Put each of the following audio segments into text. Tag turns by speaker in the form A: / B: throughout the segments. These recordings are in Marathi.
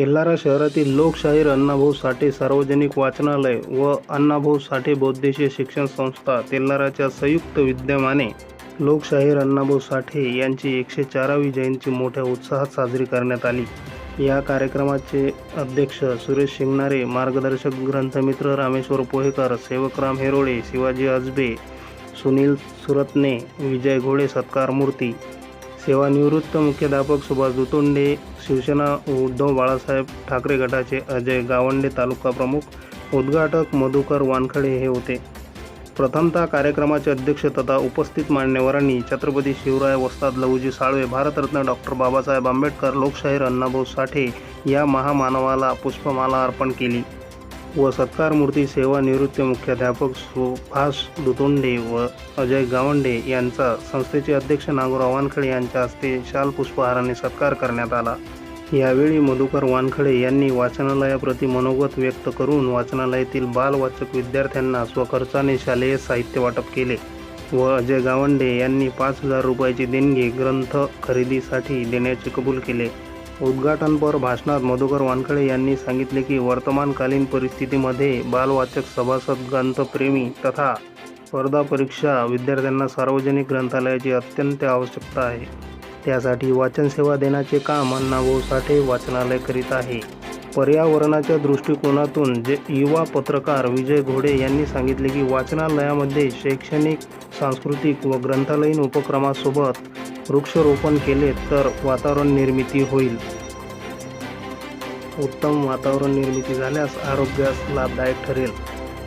A: तेल्हारा शहरातील लोकशाहीर अण्णाभाऊ साठे सार्वजनिक वाचनालय व अण्णाभाऊ साठे बौद्धेशीय शिक्षण संस्था तेल्हाराच्या संयुक्त विद्यमाने लोकशाहीर अण्णाभाऊ साठे यांची एकशे चारावी जयंती मोठ्या उत्साहात साजरी करण्यात आली. या कार्यक्रमाचे अध्यक्ष सुरेश शिंगणारे मार्गदर्शक ग्रंथमित्र रामेश्वर पोहेकर सेवकराम हेरोळे शिवाजी अजबे सुनील सुरतने विजय घोडे सत्कार मूर्ती सेवानिवृत्त मुख्याध्यापक सुभाष दुतोंडे शिवसेना उद्धव बाळासाहेब ठाकरे गटाचे अजय गावंडे तालुका प्रमुख उद्घाटक मधुकर वानखडे हे होते. प्रथमतः कार्यक्रमाचे अध्यक्ष तथा उपस्थित मान्यवरांनी छत्रपती शिवराय वस्ताद लहूजी साळवे भारतरत्न डॉक्टर बाबासाहेब आंबेडकर लोकशाहीर अण्णाभाऊ साठे या महामानवाला पुष्पमाला अर्पण केली. व सत्कारमूर्ती सेवानिवृत्त मुख्याध्यापक सुभाष दुतोंडे व अजय गावंडे यांचा संस्थेचे अध्यक्ष नागोराव वानखडे यांच्या हस्ते शाल पुष्पहाराने सत्कार करण्यात आला. यावेळी मधुकर वानखडे यांनी वाचनालयाप्रती मनोगत व्यक्त करून वाचनालयातील बालवाचक विद्यार्थ्यांना स्वखर्चाने शालेय साहित्य वाटप केले व अजय गावंडे यांनी पाच हजार रुपयाची देणगी ग्रंथ खरेदीसाठी देण्याचे कबूल केले. उद्घाटनपर भाषणात मधुकर वानखळे यांनी सांगितले की वर्तमानकालीन परिस्थितीमध्ये बालवाचक सभासद ग्रंथप्रेमी तथा स्पर्धा परीक्षा विद्यार्थ्यांना सार्वजनिक ग्रंथालयाची अत्यंत आवश्यकता आहे. त्यासाठी वाचनसेवा देण्याचे काम अण्णाभाऊ साठे वाचनालय करीत आहे. पर्यावरणाच्या दृष्टिकोनातून जे युवा पत्रकार विजय घोडे यांनी सांगितले की वाचनालयामध्ये शैक्षणिक सांस्कृतिक व ग्रंथालयीन उपक्रमासोबत वृक्षारोपण केले तर वातावरण निर्मिती होईल. उत्तम वातावरण निर्मिती झाल्यास आरोग्यास लाभदायक ठरेल.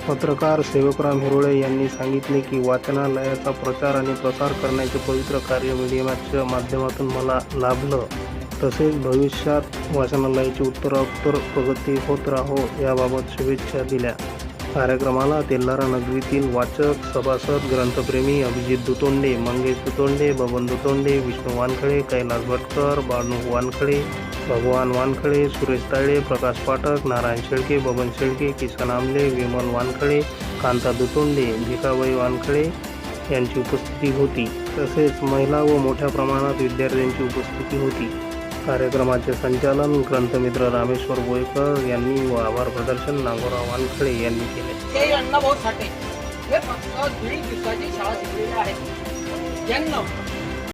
A: पत्रकार सेवकराम हिरोळे यांनी सांगितले की वाचनालयाचा प्रचार आणि प्रसार करण्याचे पवित्र कार्य मीडियाच्या माध्यमातून मला लाभलं. तसेच भविष्यात वाचनालयाची उत्तरोत्तर प्रगती होत राहो याबाबत शुभेच्छा दिल्या. कार्यक्रमाला तेल्हारा नगरीतील वाचक सभासद ग्रंथप्रेमी अभिजित दुतोंडे मंगेश दुतोंडे बबन दुतोंडे विष्णू वानखळे कैलास भटकर बाणू वानखळे भगवान वानखळे सुरेश ताळे प्रकाश पाठक नारायण शेळके बबन शेळके किसन आमले विमल वानखळे कांता दुतोंडे भिकाबाई वानखळे यांची उपस्थिती होती. तसेच महिला व मोठ्या प्रमाणात विद्यार्थ्यांची उपस्थिती होती. कार्यक्रमाचे संचालन ग्रंथमित्र रामेश्वर बोयकर यांनी व आभार प्रदर्शन नागोराव वानखडे यांनी केले.
B: ते अण्णाभाऊ साठे हे फक्त दीड दिवसाची शाळा शिकलेले आहेत. यांना